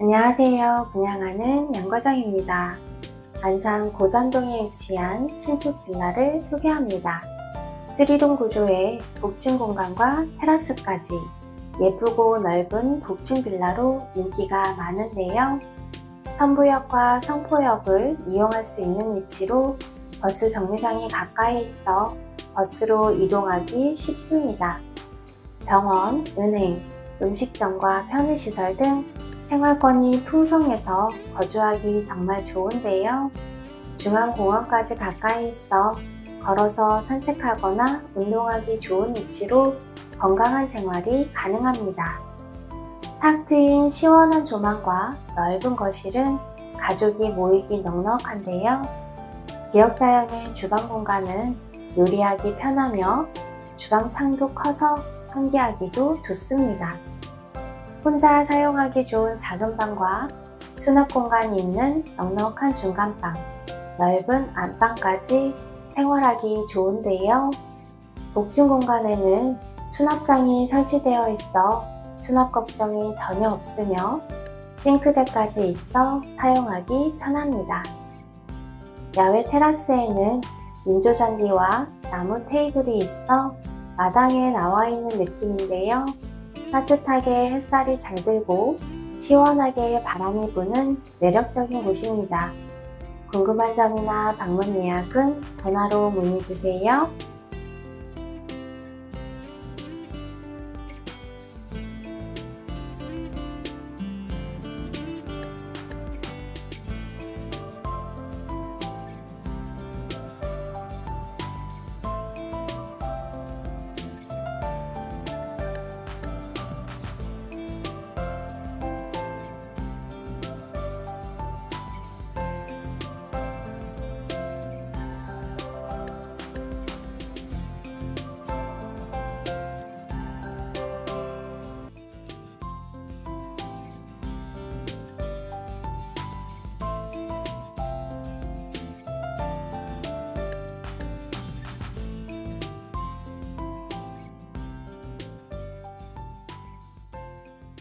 안녕하세요. 분양하는 양과장입니다. 안산 고전동에 위치한 신축 빌라를 소개합니다. 3동 구조의 복층 공간과 테라스까지 예쁘고 넓은 복층 빌라로 인기가 많은데요. 선부역과 성포역을 이용할 수 있는 위치로 버스 정류장이 가까이 있어 버스로 이동하기 쉽습니다. 병원, 은행, 음식점과 편의시설 등 생활권이 풍성해서 거주하기 정말 좋은데요. 중앙공원까지 가까이 있어 걸어서 산책하거나 운동하기 좋은 위치로 건강한 생활이 가능합니다. 탁 트인 시원한 조망과 넓은 거실은 가족이 모이기 넉넉한데요. 기역자형의 주방 공간은 요리하기 편하며 주방 창도 커서 환기하기도 좋습니다. 혼자 사용하기 좋은 작은 방과 수납 공간이 있는 넉넉한 중간방, 넓은 안방까지 생활하기 좋은데요. 복층 공간에는 수납장이 설치되어 있어 수납 걱정이 전혀 없으며 싱크대까지 있어 사용하기 편합니다. 야외 테라스에는 인조 잔디와 나무 테이블이 있어 마당에 나와 있는 느낌인데요. 따뜻하게 햇살이 잘 들고 시원하게 바람이 부는 매력적인 곳입니다. 궁금한 점이나 방문 예약은 전화로 문의 주세요.